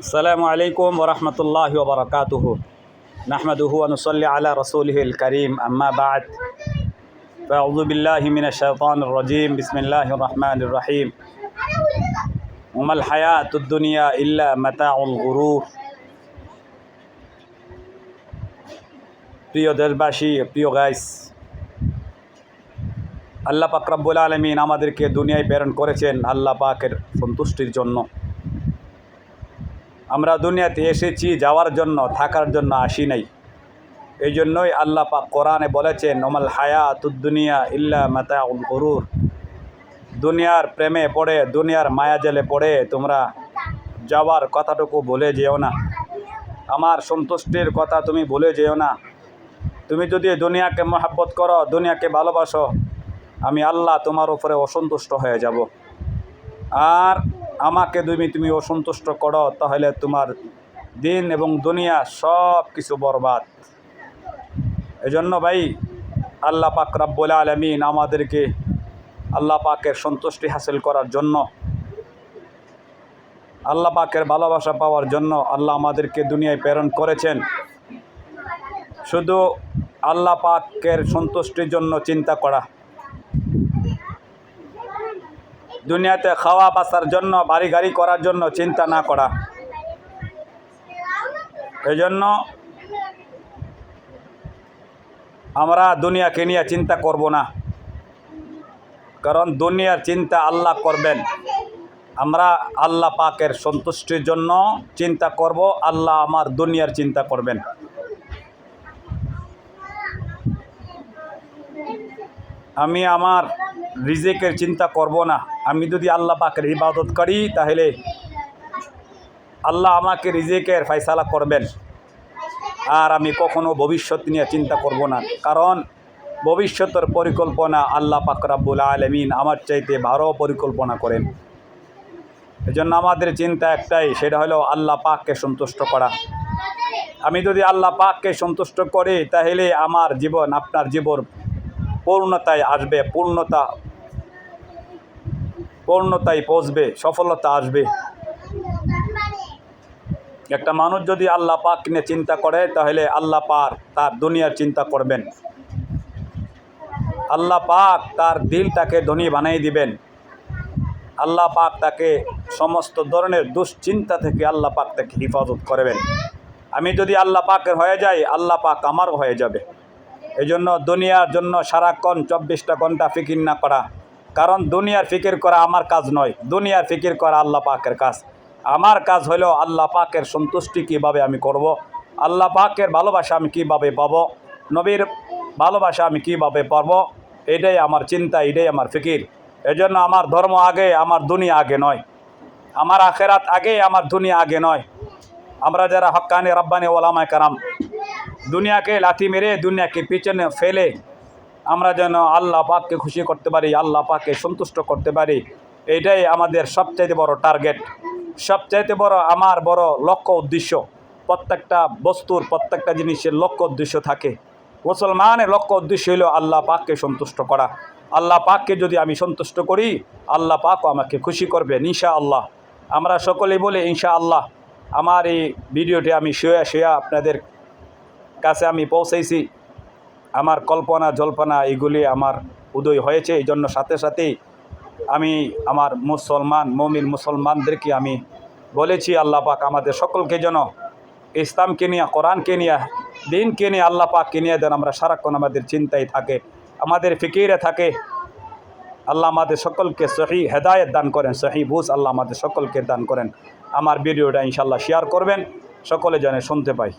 السلام عليكم ورحمة الله وبركاته نحمده ونصلي على رسوله الكريم أما بعد فأعوذ بالله من الشيطان الرجيم بسم الله الرحمن الرحيم وما الحياة الدنيا إلا متاع الغرور প্রিয় দেশবাসী প্রিয় গাইস আল্লাহ পাক রব্বুল আলমিন আমাদেরকে দুনিয়ায় প্রেরণ করেছেন আল্লাহ পাকের সন্তুষ্টির জন্য আমরা দুনিয়াতে এসেছি যাওয়ার জন্য, থাকার জন্য আসি নাই। এই জন্যই আল্লাহ পাক কোরআনে বলেছেন, ওমাল হায়াতুদ্দুনিয়া ইল্লা মাতাউল গরুর। দুনিয়ার প্রেমে পড়ে, দুনিয়ার মায়া জেলে পড়ে তোমরা যাওয়ার কথাটুকু বলে যেও না। আমার সন্তুষ্টির কথা তুমি ভুলে যেও না। তুমি যদি দুনিয়াকে মহাব্বত করো, দুনিয়াকে ভালোবাসো, আমি আল্লাহ তোমার উপরে অসন্তুষ্ট হয়ে যাব। আর আমাকে তুমি তুমি অসন্তুষ্ট করো, তাহলে তোমার দিন এবং দুনিয়া সব কিছু বরবাদ। এজন্য ভাই, আল্লাহ পাক রাব্বুল আলমিন আমাদেরকে আল্লাহ পাকের সন্তুষ্টি হাসিল করার জন্য, আল্লাহ পাকের ভালোবাসা পাওয়ার জন্য আল্লাহ আমাদেরকে দুনিয়ায় প্রেরণ করেছেন। শুধু আল্লাহ পাকের সন্তুষ্টির জন্য চিন্তা করা। দুনিয়াতে খাওয়া বাসার জন্য, বাড়ি গাড়ি করার জন্য চিন্তা না করা। এই জন্য আমরা দুনিয়াকে নিয়ে চিন্তা করব না। কারণ দুনিয়ার চিন্তা আল্লাহ করবেন। আমরা আল্লাহ পাকের সন্তুষ্টির জন্য চিন্তা করব, আল্লাহ আমার দুনিয়ার চিন্তা করবেন। আমি আমার রিজেকের চিন্তা করব না। আমি যদি আল্লাহ পাকের ইবাদত করি, তাহলে আল্লাহ আমাকে রিজেকের ফয়সালা করবেন। আর আমি কখনো ভবিষ্যৎ নিয়ে চিন্তা করব না। কারণ ভবিষ্যতের পরিকল্পনা আল্লাহ পাক রাব্বুল আলমিন আমার চাইতে ভালো পরিকল্পনা করেন। এজন্য আমাদের চিন্তা একটাই, সেটা হলো আল্লাহ পাককে সন্তুষ্ট করা। আমি যদি আল্লাহ পাককে সন্তুষ্ট করি, তাহলে আমার জীবন, আপনার জীবন পূর্ণতায় আসবে, পূর্ণতা, পূর্ণতায় পৌঁছবে, সফলতা আসবে। একটা মানুষ যদি আল্লাহ পাক নিয়ে চিন্তা করে, তাহলে আল্লাহ পাক তার দুনিয়ার চিন্তা করবেন। আল্লাহ পাক তার দিলটাকে ধনী বানিয়ে দিবেন। আল্লাহ পাক তাকে সমস্ত ধরনের দুশ্চিন্তা থেকে আল্লাহ পাক তাকে হেফাজত করবেন। আমি যদি আল্লাহ পাকের হয়ে যাই, আল্লাহ পাক আমার হয়ে যাবে। এই জন্য দুনিয়ার জন্য সারাক্ষণ চব্বিশটা ঘণ্টা ফিকির না করা। কারণ দুনিয়ার ফিকির করা আমার কাজ নয়, দুনিয়ার ফিকির করা আল্লাহ পাকের কাজ। আমার কাজ হলো আল্লাহ পাকের সন্তুষ্টি কীভাবে আমি করব। আল্লাহ পাকের ভালোবাসা আমি কীভাবে পাবো, নবীর ভালোবাসা আমি কীভাবে পারব এটাই আমার চিন্তা, এটাই আমার ফিকির। এজন্য আমার ধর্ম আগে, আমার দুনিয়া আগে নয়। আমার আখেরাত আগে, আমার দুনিয়া আগে নয়। আমরা যারা হক্কানি, রব্বানি, ওলামায় কারাম দুনিয়াকে লাথি মেরে দুনিয়াকে পিছনে ফেলে আমরা যেন আল্লাহ পাককে খুশি করতে পারি, আল্লাহ পাককে সন্তুষ্ট করতে পারি, এইটাই আমাদের সবচাইতে বড় টার্গেট। সবচাইতে বড় আমার বড় লক্ষ্য উদ্দেশ্য। প্রত্যেকটা বস্তুর প্রত্যেকটা জিনিসের লক্ষ্য উদ্দেশ্য থাকে। মুসলমানের লক্ষ্য উদ্দেশ্য হলো আল্লাহ পাককে সন্তুষ্ট করা। আল্লাহ পাককে যদি আমি সন্তুষ্ট করি, আল্লাহ পাকও আমাকে খুশি করবে ইনশা আল্লাহ আমরা সকলেই বলে ইনশা আল্লাহ আমার এই ভিডিওটি আমি শুয়া শুয়া আপনাদের কাছে আমি পৌঁছেছি। আমার কল্পনা, জল্পনা এগুলি আমার উদয় হয়েছে। এই জন্য সাথে সাথেই আমি আমার মুসলমান, মমিন মুসলমানদেরকে আমি বলেছি, আল্লাহ পাক আমাদের সকলকে যেন ইসলামকে নিয়ে, কোরআনকে নিয়ে, দিনকে নিয়ে, আল্লাহ পাককে নিয়ে দেন আমরা সারাক্ষণ আমাদের চিন্তায় থাকে, আমাদের ফিকিরে থাকে। আল্লাহ আমাদের সকলকে সহি হেদায়ত দান করেন, সহি বুঝ আল্লাহ আমাদের সকলকে দান করেন। আমার ভিডিওটা ইনশাল্লাহ শেয়ার করবেন, সকলে যেন শুনতে পাই